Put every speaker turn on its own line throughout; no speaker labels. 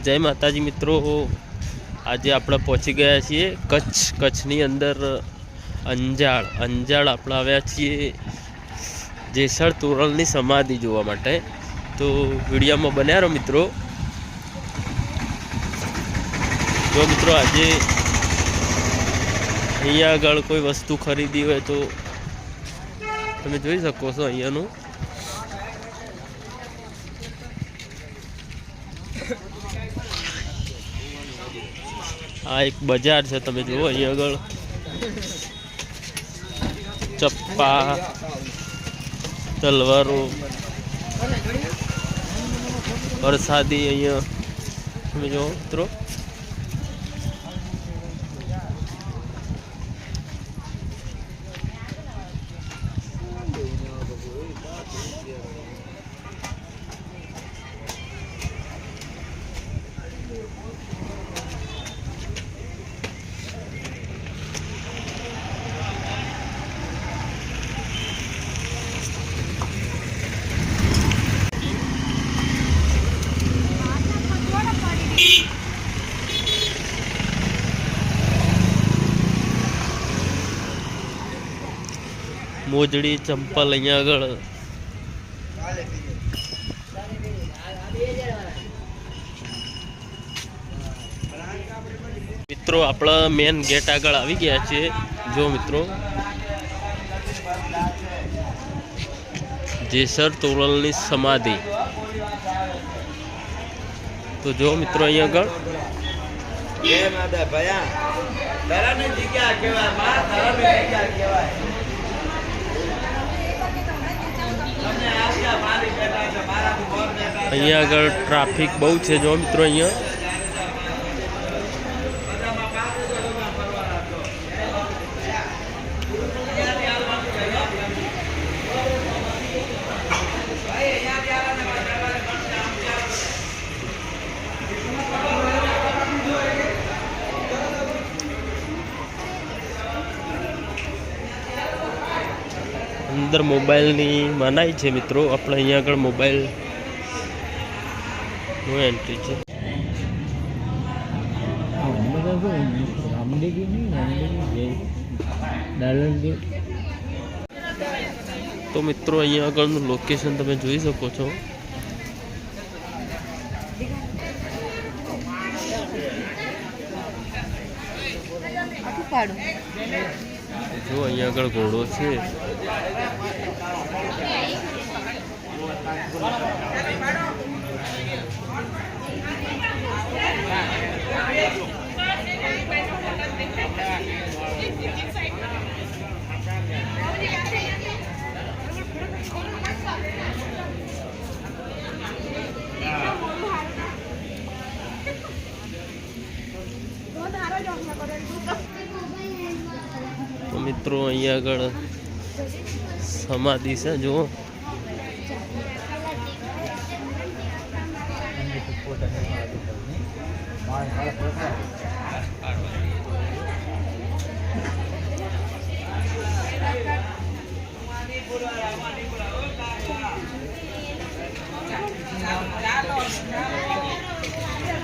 જય માતાજી મિત્રો. આજે આપણે પહોંચી ગયા છીએ કચ્છ, કચ્છની અંદર અંજાળ અંજાળ આપણે આવ્યા છીએ જેસળ તોરલની સમાધિ જોવા માટે. તો વિડીયોમાં બન્યા રહો મિત્રો. જો મિત્રો આજે અહીંયા આગળ કોઈ વસ્તુ ખરીદી હોય તો તમે જોઈ શકો છો અહીંયાનું. આ એક બજાર છે, તમે જુઓ અહીં આગળ. ચપ્પા, તલવારો, વરસાદી અહીંયા. તમે જુઓ મિત્રો. મોજડી ચંપલ અહીંયા આગળ. મિત્રો, આપણા મેન ગેટ આગળ આવી ગયા છે. જો મિત્રો. જેસર તોરલની સમાધિ. છે જો મિત્રો અહીંયા આગળ. અહીંયા આગળ ટ્રાફિક બહુ છે જો મિત્રો અહીંયા. અંદર મોબાઈલની મનાઈ છે મિત્રો. આપણે અહીંયા આગળ મોબાઈલ એન્ટ્રી છે. તો મિત્રો, અહીંયા આગળનું લોકેશન તમે જોઈ શકો છો. જો અહીંયા આગળ ઘોડો છે. તો મિત્રો અહીંયા આગળ સમાધિ છે જુઓ.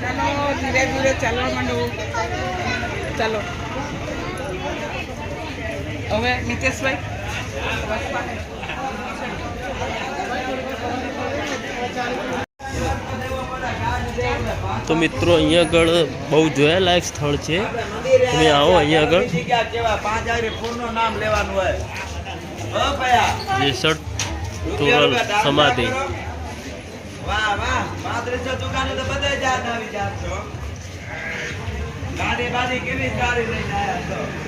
ચાલો ધીરે ધીરે ચાલવા માંડો. ચાલો. હવે નીતેશભાઈ
તો મિત્રો, અહીંયા આગળ બહુ જોયાલાયક સ્થળ છે. તમે આવો અહીંયા આગળ. જેસર તોરલ સમાધિ.
કેવી સારી?